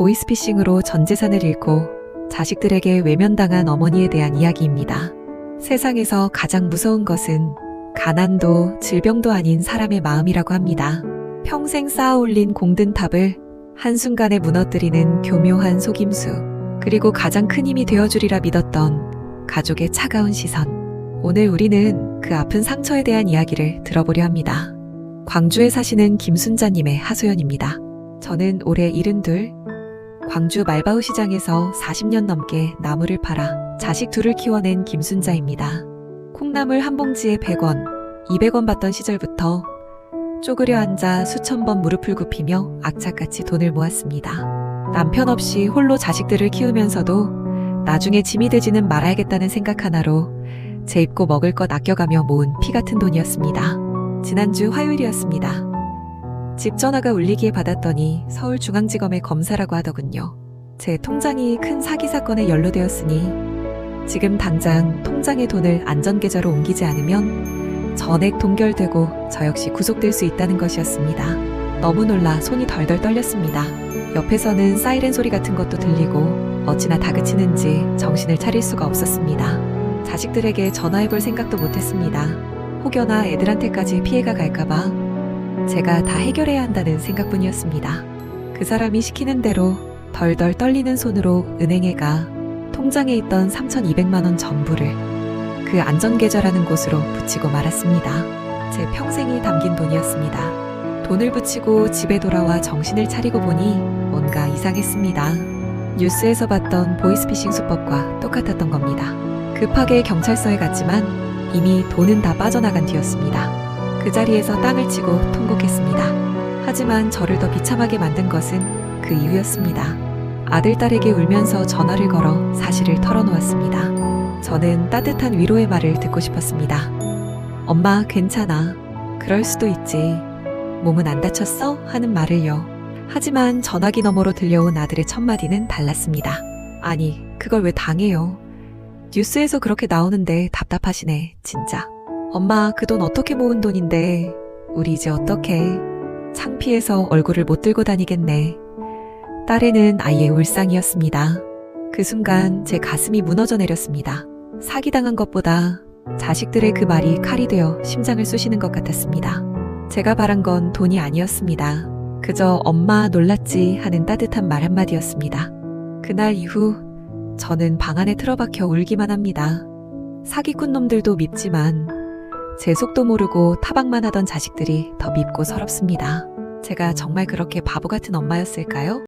보이스피싱으로 전 재산을 잃고 자식들에게 외면당한 어머니에 대한 이야기입니다. 세상에서 가장 무서운 것은 가난도 질병도 아닌 사람의 마음이라고 합니다. 평생 쌓아 올린 공든 탑을 한순간에 무너뜨리는 교묘한 속임수, 그리고 가장 큰 힘이 되어주리라 믿었던 가족의 차가운 시선. 오늘 우리는 그 아픈 상처에 대한 이야기를 들어보려 합니다. 광주에 사시는 김순자님의 하소연입니다. 저는 올해 72, 광주 말바우 시장에서 40년 넘게 나무를 팔아 자식 둘을 키워낸 김순자입니다. 콩나물 한 봉지에 100원, 200원 받던 시절부터 쪼그려 앉아 수천 번 무릎을 굽히며 악착같이 돈을 모았습니다. 남편 없이 홀로 자식들을 키우면서도 나중에 짐이 되지는 말아야겠다는 생각 하나로 제 입고 먹을 것 아껴가며 모은 피 같은 돈이었습니다. 지난주 화요일이었습니다. 집 전화가 울리기에 받았더니 서울중앙지검의 검사라고 하더군요. 제 통장이 큰 사기 사건에 연루되었으니 지금 당장 통장의 돈을 안전계좌로 옮기지 않으면 전액 동결되고 저 역시 구속될 수 있다는 것이었습니다. 너무 놀라 손이 덜덜 떨렸습니다. 옆에서는 사이렌 소리 같은 것도 들리고 어찌나 다그치는지 정신을 차릴 수가 없었습니다. 자식들에게 전화해볼 생각도 못했습니다. 혹여나 애들한테까지 피해가 갈까봐 제가 다 해결해야 한다는 생각뿐이었습니다. 그 사람이 시키는 대로 덜덜 떨리는 손으로 은행에 가 통장에 있던 3,200만 원 전부를 그 안전계좌라는 곳으로 붙이고 말았습니다. 제 평생이 담긴 돈이었습니다. 돈을 붙이고 집에 돌아와 정신을 차리고 보니 뭔가 이상했습니다. 뉴스에서 봤던 보이스피싱 수법과 똑같았던 겁니다. 급하게 경찰서에 갔지만 이미 돈은 다 빠져나간 뒤였습니다. 그 자리에서 땅을 치고 통곡했습니다. 하지만 저를 더 비참하게 만든 것은 그 이유였습니다. 아들, 딸에게 울면서 전화를 걸어 사실을 털어놓았습니다. 저는 따뜻한 위로의 말을 듣고 싶었습니다. 엄마, 괜찮아. 그럴 수도 있지. 몸은 안 다쳤어? 하는 말을요. 하지만 전화기 너머로 들려온 아들의 첫마디는 달랐습니다. 아니, 그걸 왜 당해요? 뉴스에서 그렇게 나오는데 답답하시네, 진짜. 엄마, 그 돈 어떻게 모은 돈인데, 우리 이제 어떻게? 창피해서 얼굴을 못 들고 다니겠네. 딸에는 아이의 울상이었습니다. 그 순간 제 가슴이 무너져 내렸습니다. 사기당한 것보다 자식들의 그 말이 칼이 되어 심장을 쑤시는 것 같았습니다. 제가 바란 건 돈이 아니었습니다. 그저 엄마 놀랐지 하는 따뜻한 말 한마디였습니다. 그날 이후 저는 방 안에 틀어박혀 울기만 합니다. 사기꾼 놈들도 밉지만 제 속도 모르고 타박만 하던 자식들이 더 밉고 서럽습니다. 제가 정말 그렇게 바보 같은 엄마였을까요?